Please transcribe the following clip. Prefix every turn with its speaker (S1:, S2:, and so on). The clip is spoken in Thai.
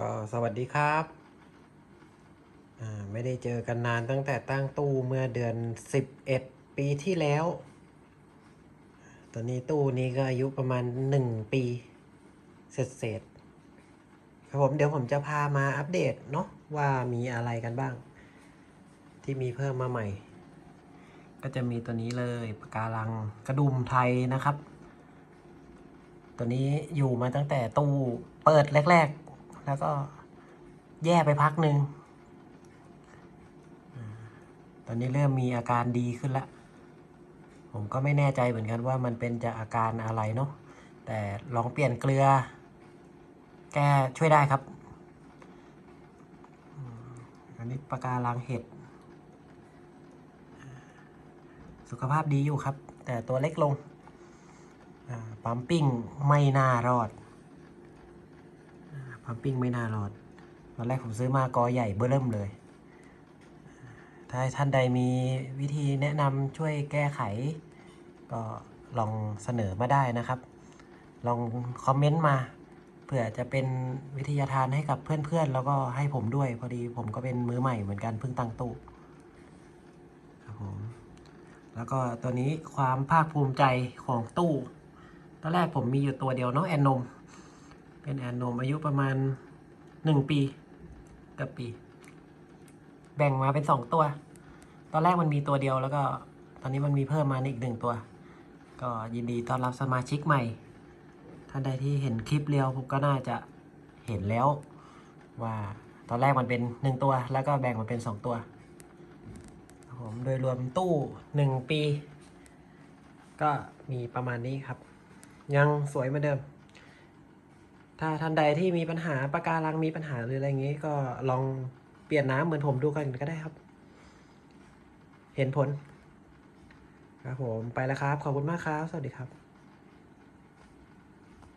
S1: ก็สวัสดีครับอ่าไม่ได้เจอกันนานตั้งแต่ตั้งตู้เมื่อเดือน 11 ปีที่แล้ว ตอนนี้ตู้นี้ก็อายุประมาณ 1 ปี เสร็จเสร็จๆครับผมเดี๋ยวผมจะพามาอัปเดตเนาะว่ามีอะไรกันบ้าง ที่มีเพิ่มมาใหม่ ก็จะมีตัวนี้เลยปะการังกระดุมไทยนะครับ ตัวนี้อยู่มาตั้งแต่ตู้เปิดแรก ๆ แล้วก็แย่ไปพักหนึ่งตอนนี้เริ่มมีอาการดีขึ้นล้วผมก็ไม่แน่ใจเหมือนกันว่ามันเป็นจากอาการอะไรเนาะ แต่ลองเปลี่ยนเกลือ แก้ช่วยได้ครับ อันนี้ปะการังเห็ด สุขภาพดีอยู่ครับ แต่ตัวเล็กลงปั๊มปิ้งไม่น่ารอด อ่าปั๊มปิ้งไม่น่ารอดตอนแรกผมซื้อมากอใหญ่เบ้อเริ่มเลย ถ้าท่านใดมีวิธีแนะนำช่วยแก้ไข ก็ลองเสนอมาได้นะครับ ลองคอมเมนต์มาเผื่อจะเป็นวิทยาทานให้กับเพื่อนๆ แล้วก็ให้ผมด้วย พอดีผมก็เป็นมือใหม่เหมือนกันเพิ่งตั้งตู้ครับผมแล้วก็ตัวนี้ความภาคภูมิใจของตู้ ตอนแรกผมมีอยู่ตัวเดียวเนาะแอนนม เป็นแอนโนมอายุประมาณหนึ่งปีกับปี แบ่งมาเป็นสองตัว ตอนแรกมันมีตัวเดียวแล้วก็ตอนนี้มันมีเพิ่มมาอีกหนึ่งตัว ก็ยินดีต้อนรับสมาชิกใหม่ ท่านใดที่เห็นคลิปเรียวผมก็น่าจะเห็นแล้ว ว่าตอนแรกมันเป็นหนึ่งตัว แล้วก็แบ่งมาเป็นสองตัวผมโดยรวมตู้หนึ่งปี ก็มีประมาณนี้ครับ ยังสวยเหมือนเดิม ถ้าท่านใดที่มีปัญหาปะการังมีปัญหาหรืออะไรอย่างงี้ก็ลองเปลี่ยนน้ำเหมือนผมดูกันก็ได้ครับ เห็นผล ครับผมไปแล้วครับ ขอบคุณมากครับ สวัสดีครับ